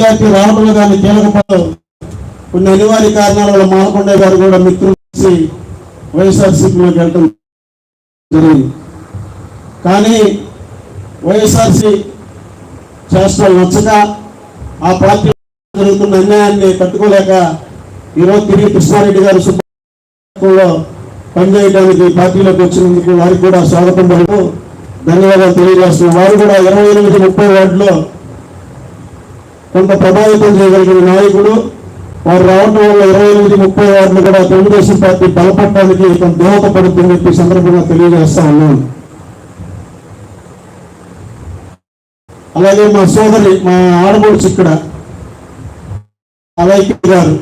విద్యార్థి రావడంలో కానీ కీలకపడవు కొన్ని అనివార్య కారణాల వల్ల మాలకొండ గారు కూడా మిత్రులు కలిసి వైఎస్ఆర్సీపీలోకి వెళ్ళడం జరిగింది. కానీ వైఎస్ఆర్సీ చేష్టలు నచ్చక ఆ పార్టీ జరుగుతున్న అన్యాయాన్ని తట్టుకోలేక ఈరోజు తిరిగి కృష్ణారెడ్డి గారు సుప్రీంలో పనిచేయడానికి పార్టీలోకి వచ్చినందుకు వారికి కూడా స్వాగతం పలుకు ధన్యవాదాలు తెలియజేస్తున్నాం. వారు కూడా ఇరవై ఎనిమిది ముప్పై వార్డులో కొంత ప్రభావితం చేయగలిగిన నాయకుడు వారు రావటం వల్ల ఇరవై ఎనిమిది ముప్పై వారిని కూడా తెలుగుదేశం పార్టీ బలపడటానికి కొంత దోహదపడుతుందని చెప్పి ఈ సందర్భంగా తెలియజేస్తా ఉన్నాను. అలాగే మా సోదరి మా ఆడబడుచు ఇక్కడ అలాగే గారు.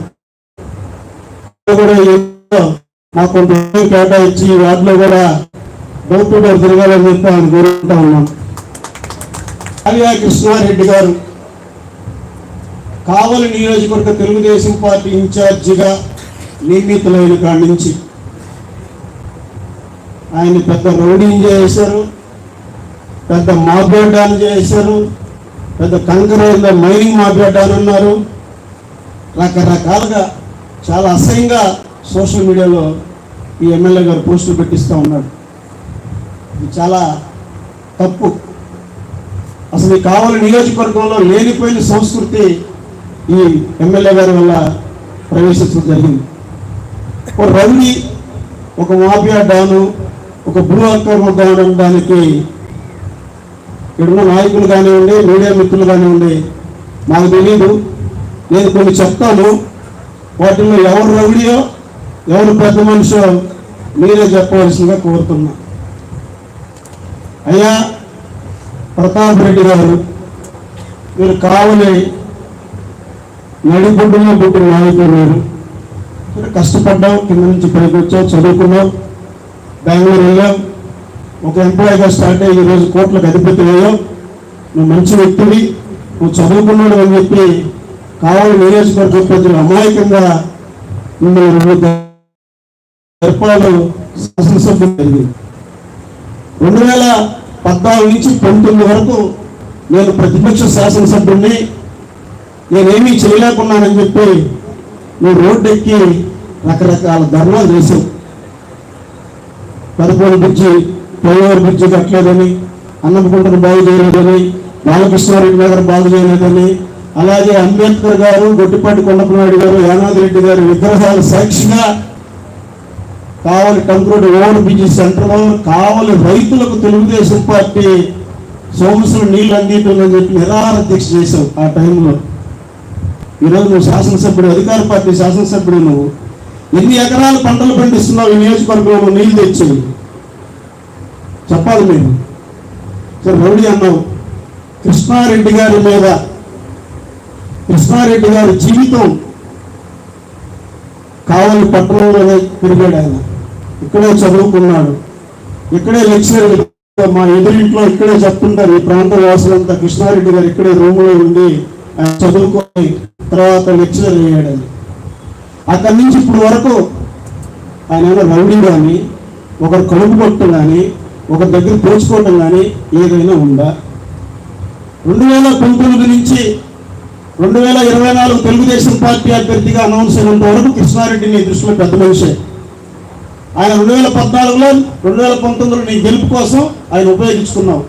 కూడా మాకు కొంత కేటాయించి ఈ వార్డులో కూడా డోర్ తిరగాలని చెప్పి ఆయన కోరుకుంటా ఉన్నాం. కళ్యాణ కృష్ణారెడ్డి గారు కావలి నియోజకవర్గ తెలుగుదేశం పార్టీ ఇన్ఛార్జిగా నియమితులైన కాడి నుంచి ఆయన పెద్ద రౌడీని చేశారు పెద్ద మాట్లాడాన్ని చేశారు పెద్ద కంకరేళ్ళ మైనింగ్ మాట్లాడాని ఉన్నారు రకరకాలుగా చాలా అసహ్యంగా సోషల్ మీడియాలో ఈ ఎమ్మెల్యే గారు పోస్టులు పెట్టిస్తూ ఉన్నాడు. ఇది చాలా తప్పు. అసలు ఈ కావలి నియోజకవర్గంలో లేనిపోయిన సంస్కృతి ఈ ఎమ్మెల్యే గారి వల్ల ప్రవేశించడం జరిగింది. ఒక రౌడీ ఒక మాఫియా డాను ఒక భూ అక్రమ డాన్ అనడానికి ఇక్కడున్న నాయకులు కానివ్వండి మీడియా మిత్రులు కానివ్వండి నాకు తెలియదు నేను కొన్ని చెప్తాను. వాటిల్లో ఎవరు రౌడియో ఎవరు పెద్ద మనిషో మీరే చెప్పవలసిందిగా కోరుతున్నా. అయ్యా ప్రతాప్ రెడ్డి గారు మీరు కావలి నడిబొడ్డులో పుట్టిన నాయకులు మీరు కష్టపడ్డాం కింద నుంచి పైకి వచ్చాం చదువుకున్నాం బెంగళూరు వెళ్ళాం. ఒక ఎంప్లాయీగా స్టార్ట్ అయ్యి ఈరోజు కోట్లకు అధిపతి అయ్యాం. నువ్వు మంచి వ్యక్తివి నువ్వు చదువుకున్నాడు అని చెప్పి కావాలి నియోజకవర్గ ప్రజలు అమాయకంగా మిమ్మల్ని రెండు ఏర్పాటు శాసనసభ్యులు జరిగింది రెండు వేల పద్నాలుగు నుంచి పంతొమ్మిది వరకు నేను ప్రతిపక్ష శాసనసభ్యుడిని నేనేమీ చేయలేకున్నానని చెప్పి నువ్వు రోడ్డు ఎక్కి రకరకాల ధర్నాలు చేసావు పెదపూడి బ్రిడ్జి ఫ్లైఓవర్ బ్రిడ్జి కట్టలేదని అన్నమకుంటను బాగు చేయలేదని బాలకృష్ణారెడ్డి నగర్ బాగు చేయలేదని అలాగే అంబేద్కర్ గారు గొట్టిపాటి కొండపనాయుడు గారు యానాది రెడ్డి గారు విగ్రహాలు సాక్షిగా కావలి టంక్రోడ్ ఓవర్ బ్రిడ్జి సెంటర్లో కావలి రైతులకు తెలుగుదేశం పార్టీ సోమసులు నీళ్ళు అందింటుందని చెప్పి నిరాహార దీక్ష చేశావు ఆ టైంలో. ఈరోజు నువ్వు శాసనసభ్యుడు అధికార పార్టీ శాసనసభ్యుడు నువ్వు. ఎన్ని ఎకరాల పంటలు పండిస్తున్నావు? ఈ నియోజకవర్గంలో నీళ్ళు తెచ్చి చెప్పాలి మీరు. సరే రౌడీ అన్నావు. కృష్ణారెడ్డి గారి మీద కృష్ణారెడ్డి గారి జీవితం కావలి పట్టణంలోనే పెరిగాడు ఆయన. ఇక్కడే చదువుకున్నాడు. ఇక్కడే లెక్చర్ మా ఎదురింట్లో ఇక్కడే చెప్తుంటారు ఈ ప్రాంత వాసులంతా. కృష్ణారెడ్డి గారు ఇక్కడే రూములో ఉండి ఆయన చదువుకొని తర్వాత లెక్చరర్ అయ్యాడని అక్కడి నుంచి ఇప్పుడు వరకు ఆయన ఏమైనా రౌడీ కానీ ఒకరు కడుపు కొట్టడం కానీ ఒకరి దగ్గర పోల్చుకోవటం కానీ ఏదైనా ఉందా? రెండు వేల పంతొమ్మిది నుంచి రెండు వేల ఇరవై నాలుగు తెలుగుదేశం పార్టీ అభ్యర్థిగా అనౌన్స్ అయినంత వరకు కృష్ణారెడ్డిని దృష్టిలో పెద్ద మనిషే. ఆయన రెండు వేల పద్నాలుగులో రెండు వేల పంతొమ్మిదిలో నీ గెలుపు కోసం ఆయన ఉపయోగించుకున్నాం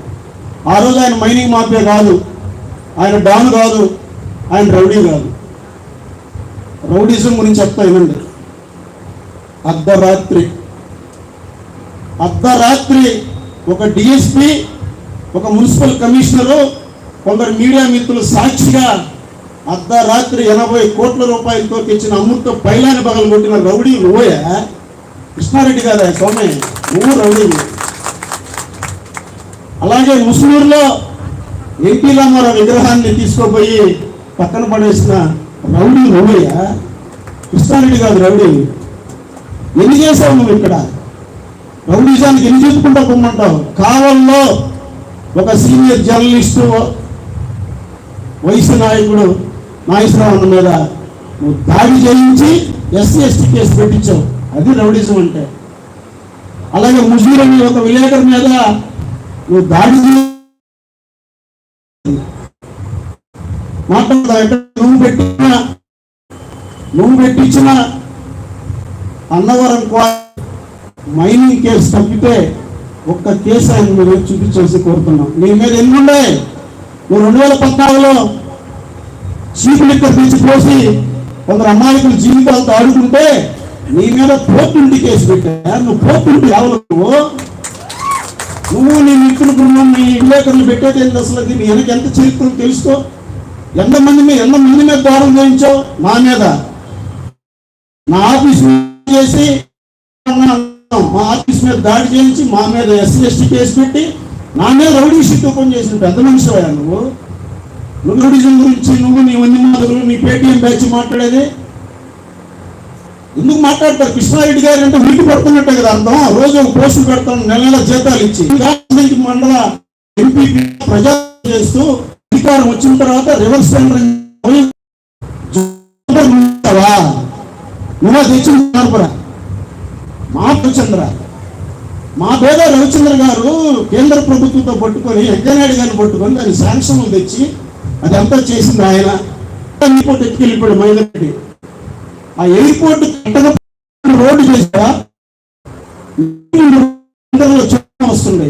ఆ రోజు ఆయన మైనింగ్ మాఫియా కాదు. ఆయన డాన్ కాదు. ఆయన రౌడీ కాదు. రౌడీజం గురించి చెప్తా వినండి. అర్ధరాత్రి. అర్ధరాత్రి ఒక డిఎస్పి ఒక మున్సిపల్ కమిషనరు కొందరు మీడియా మిత్రులు సాక్షిగా అర్ధరాత్రి ఎనభై కోట్ల రూపాయలతో తెచ్చిన అమృత పైలాని పగలు కొట్టిన రౌడీ నువ్వే? కృష్ణారెడ్డి కాదా సోమయ్య నువ్వు రౌడీ. అలాగే ముస్లూరులో ఎన్టీ రామారావు విగ్రహాన్ని తీసుకుపోయి పక్కన పడేసిన రౌడీ నువ్వయ్య కృష్ణారెడ్డి కాదు రౌడీ. ఎన్ని చేసావు నువ్వు ఇక్కడ? రౌడీజానికి ఎన్ని చెప్పుకుంటా పొమ్మంటావు? కావల్లో ఒక సీనియర్ జర్నలిస్టు వయసు నాయకుడు నాగేశ్వరరావు మీద నువ్వు దాడి చేయించి ఎస్సీ ఎస్టీ కేసు పెట్టించావు. అది రౌడీజం అంటే. అలాగే ముజీర్ అనే ఒక విలేకరు మీద నువ్వు దాడి చేయి మాట్లాడదా నువ్వు పెట్టిన నువ్వు పెట్టించిన అన్నవరం మైనింగ్ కేసు తప్పితే ఒక్క కేసు ఆయన మీరు చూపించాల్సి కోరుతున్నాం. నీ మీద ఎన్ని నువ్వు రెండు వేల పద్నాలుగులో చీపు లెక్క తీసిపోసి కొందరు అమాయకుల జీవితాలతో ఆడుకుంటే నీ మీద పోతుండి కేసు పెట్టా నువ్వు పోతుండి ఎవరు నువ్వు. నువ్వు నీ మిత్రులు బృందం నీ విలేకరులు పెట్టేది ఏంటి అసలు? నీ వెనక ఎంత చరిత్ర తెలుసుకో. ఎంతమంది మీద ఎంతమంది మీద దారుణం చేయించావు? నా మీద. నా ఆఫీస్ చేసి మా ఆఫీస్ మీద దాడి చేయించి మా మీద ఎస్సీ ఎస్టీ కేసు పెట్టి నా మీద రౌడీ షీట్ ఓపెన్ చేసిన పెద్ద మనిషి నువ్వు? నువ్వు రౌడీజం గురించి నువ్వు నీ వంది మాటలు నీ పేటీఎం బ్యాచ్ మాట్లాడేది? ఎందుకు మాట్లాడతారు? కృష్ణారెడ్డి గారు అంటే ఉనికి పడుతున్నట్టే కదా అర్థం? రోజు ఒక పోస్టులు పెడతాను నెల నెల జీతాలు ఇచ్చి. మండల ఎంపీ ప్రజా చేస్తూ అధికారం వచ్చిన తర్వాత రివర్స్ టెండరింగ్ తెచ్చిన మా రవిచంద్ర. మా పేద రవిచంద్ర గారు కేంద్ర ప్రభుత్వంతో పట్టుకొని వెంకయ్యనాయుడు గారిని పట్టుకొని దాని శాంక్షన్లు తెచ్చి అది అంతా చేసింది ఆయన. ఎయిర్పోర్ట్ ఎత్తుకెళ్ళిపోయాడు మైనారెడ్డి ఆ ఎయిర్పోర్ట్ రోడ్డు చేసా వస్తుండే వస్తుంది.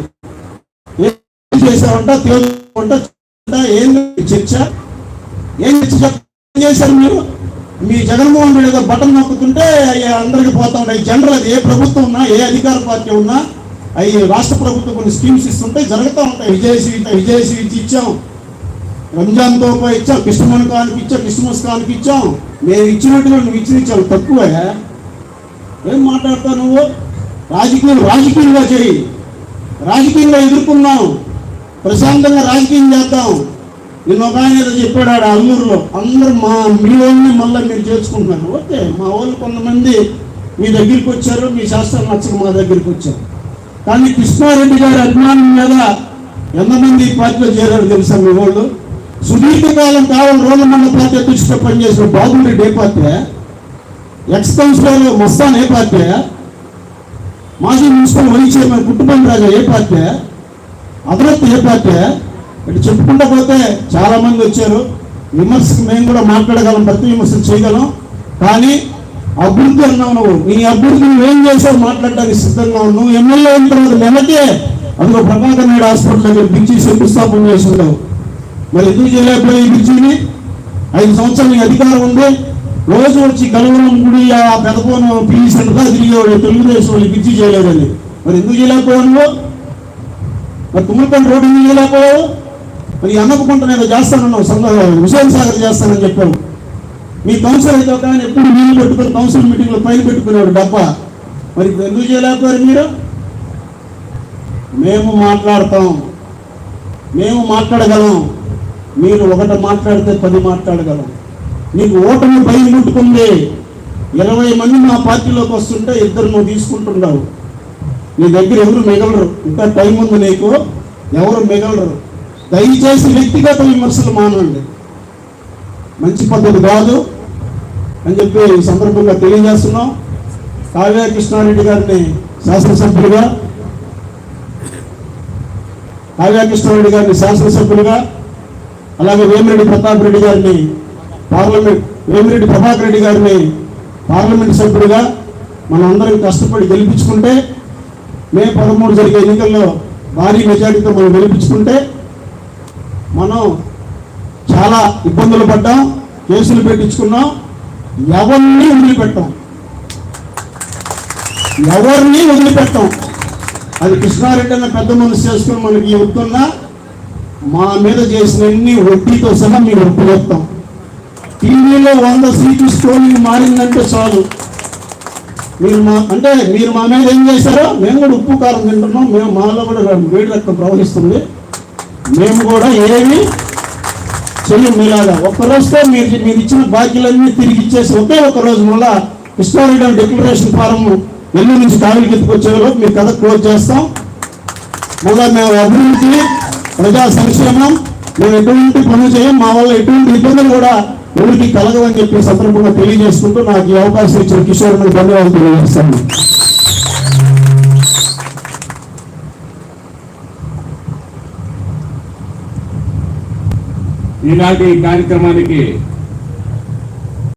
చేసావంట ఏం చర్చ? ఏం చర్చ చేశారు మీరు? మీ జగన్మోహన్ రెడ్డి ఏదో బటన్ నొక్కుతుంటే అయ్యి అందరికి పోతా ఉంటాయి. జనరల్ అది ఏ ప్రభుత్వం ఉన్నా ఏ అధికార పార్టీ ఉన్నా అవి రాష్ట్ర ప్రభుత్వం కొన్ని స్కీమ్స్ ఇస్తుంటే జరుగుతూ ఉంటాయి. విజయశ్రీ విజయశ్రీ ఇచ్చాం. రంజాన్ తోపా ఇచ్చాం. క్రిస్మస్ కానికి ఇచ్చాం. క్రిస్మస్ కానికి ఇచ్చాం. మేము ఇచ్చినట్టుగా నువ్వు ఇచ్చిన ఇచ్చావు తక్కువ. ఏం మాట్లాడతావు నువ్వు? రాజకీయం రాజకీయంగా చేయి రాజకీయంగా ఎదుర్కొన్నాం ప్రశాంతంగా రాజకీయం చేద్దాం. నిన్న ఒక ఆయన ఏదో చెప్పాడు ఆడ అల్లూరులో. అందరూ మా మీ వాళ్ళని మళ్ళీ మీరు చేర్చుకుంటున్నారు. ఓకే మా వాళ్ళు కొంతమంది మీ దగ్గరికి వచ్చారు మీ శాస్త్రం నచ్చక మా దగ్గరికి వచ్చారు. కానీ కృష్ణారెడ్డి గారి అభిమానం మీద ఎంతమంది పార్టీలో చేరారు తెలుసా మీ వాళ్ళు? సుదీర్ఘకాలం కావాలి రోజు మన పార్టీ అధ్యక్షుడిగా పనిచేసిన బాబురెడ్డి ఏ పార్టీ ఎక్స్ కౌన్సిలర్ మస్తాన్ ఏ పార్టీ మాజీ మున్సిపల్ వైస్ చైర్మన్ కుటుంబం రాజా ఏ పార్టీ అదనపు ఏ ఇటు చెప్పుకుంటూ పోతే చాలామంది వచ్చారు. విమర్శకు మేము కూడా మాట్లాడగలం ప్రతి విమర్శలు చేయగలం. కానీ అభివృద్ధి అన్నావు నువ్వు. నీ అభివృద్ధి నువ్వేం చేసావు మాట్లాడడానికి సిద్ధంగా ఉన్నావు. ఎమ్మెల్యే అయిన తర్వాత నెలకే అందులో ప్రభాకర్ నాయుడు హాస్పిటల్ దగ్గర బ్రిడ్జి శంకుస్థాపన చేస్తున్నావు మరి ఎందుకు చేయలేకపోయి ఈ బ్రిడ్జిని ఐదు సంవత్సరాలు నీకు అధికారం ఉంది. రోజు వచ్చి గలవరం గుడి ఆ పెదపోను పిఈ సెంటర్ తిరిగేవాడు. తెలుగుదేశం వాళ్ళు బ్రిడ్జి చేయలేదని. మరి ఎందుకు చేయలేకపోయావు నువ్వు? మరి తుమ్మలపల్లి రోడ్డు ఎందుకు మరి అన్నపకుంట నేను చేస్తానన్నావు సంఘ హుసేన్ సాగర్ చేస్తానని చెప్పావు. మీ కౌన్సిల్ అయితే ఒక ఆయన ఎప్పుడు నీళ్ళు పెట్టుకుని కౌన్సిల్ మీటింగ్లో పైన పెట్టుకునేవాడు డబ్బా. మరి ఎందుకు చేయలేకపోయారు మీరు? మేము మాట్లాడతాం. మేము మాట్లాడగలం. మీరు ఒకటి మాట్లాడితే పది మాట్లాడగలం. నీకు ఓటమి భయం ముట్టుకుంది. ఇరవై మంది మా పార్టీలోకి వస్తుంటే ఇద్దరు నువ్వు తీసుకుంటున్నావు. నీ దగ్గర ఎవరు మిగలరు. ఇంకా టైం ఉంది నీకు? ఎవరు మిగలరు? దయచేసి వ్యక్తిగత విమర్శలు మానండి. మంచి పద్ధతి కాదు అని చెప్పి ఈ సందర్భంగా తెలియజేస్తున్నాం. కావ్య కృష్ణారెడ్డి గారిని శాసనసభ్యులుగా కావ్య కృష్ణారెడ్డి గారిని శాసనసభ్యులుగా అలాగే వేమిరెడ్డి ప్రతాప్ రెడ్డి గారిని పార్లమెంట్ వేమిరెడ్డి ప్రభాకర్ రెడ్డి గారిని పార్లమెంట్ సభ్యుడిగా మనం కష్టపడి గెలిపించుకుంటే మే పదమూడు జరిగే ఎన్నికల్లో భారీ మెజార్టీతో మనం గెలిపించుకుంటే మనం చాలా ఇబ్బందులు పడ్డాం కేసులు పెట్టించుకున్నాం ఎవరిని వదిలిపెట్టాం? ఎవరిని వదిలిపెట్టాం? అది కృష్ణారెడ్డి అన్న పెద్ద మనసు చేసుకుని మనకి వస్తున్నా మా మీద చేసిన అన్ని వడ్డీతో సహా మేము ఒప్పులేస్తాం టీవీలో వంద సీట్లు స్టోరీ మారిందంటే చాలు. మీరు మా అంటే మీరు మా మీద ఏం చేశారో మేము కూడా ఉప్పు కారం తింటున్నాం. మేము మాలో కూడా వేడి రక్తం ప్రవహిస్తుంది. మేము కూడా ఏమి చెయ్యం మీలాగా. ఒక్క రోజుతో మీరు మీరు ఇచ్చిన బాధ్యులన్నీ తిరిగి ఇచ్చేసి ఒకే ఒక రోజు మళ్ళా హిస్టారికల్ డిక్లరేషన్ ఫారం ఎల్లు నుంచి కావిలికి ఎత్తుకొచ్చేవారు మీ కథ క్లోజ్ చేస్తాం. మళ్ళా మేము అభివృద్ధి ప్రజా సంక్షేమం మేము ఎటువంటి పనులు చేయం మా వల్ల ఎటువంటి ఇబ్బందులు కూడా ఎవరికి కలగవని చెప్పి సందర్భంగా తెలియజేసుకుంటూ నాకు ఈ అవకాశం ఇచ్చిన కిషోర్ మీద ధన్యవాదాలు తెలియజేస్తాను. ఈనాటి కార్యక్రమానికి